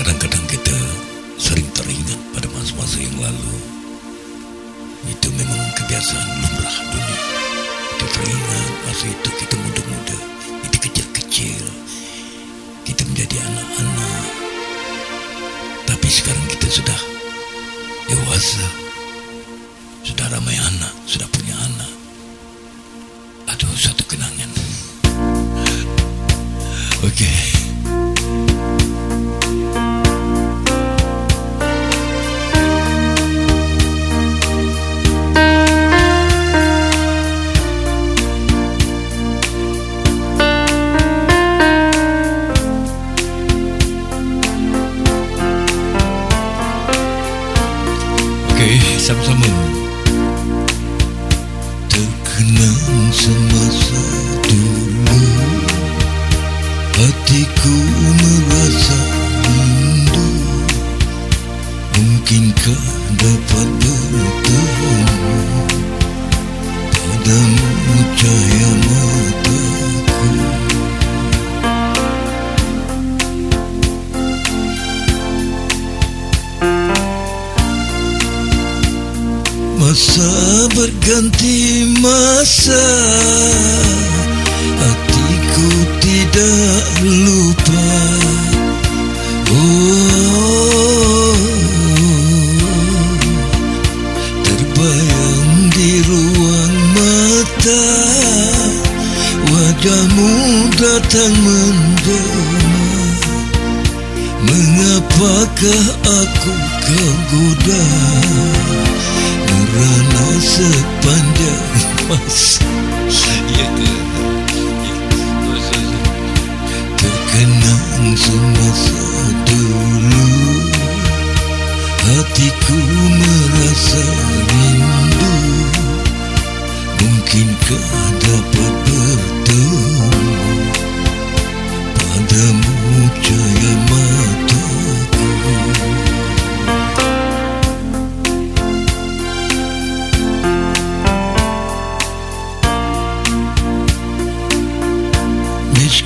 kadang-kadang kita sering teringat pada masa-masa yang lalu itu memang kebiasaan lumrah dunia. Kita teringat masa itu kita muda-muda kita kecil-kecil kita menjadi anak-anak. Tapi sekarang kita sudah dewasa sudah ramai anak sudah punya anak. Aduh satu kenangan. Okey. Okey, sama-sama. Terkenang semasa dulu Hatiku merasa rindu. Mungkinkah dapat bertemu? Padamu cahaya Masa berganti masa Hatiku tidak lupa. Oh Terbayang di ruang mata Wajahmu datang menggema Mengapakah aku kau goda Merana sepanjang masa Ya ke Terkenang semasa dulu. Hatiku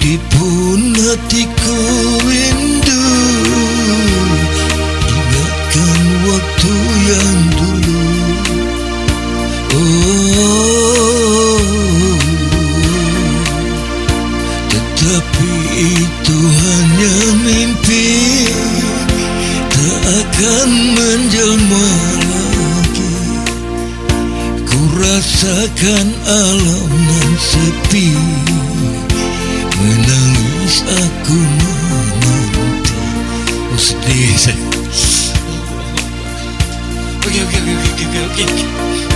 Meskipun hatiku rindu Ingatkan waktu yang dulu. Oh Tetapi itu hanya mimpi Tak akan menjelma lagi. Ku rasakan alam nan sepi aku menanti Oh sedih saya Okey okey okey okey okey okey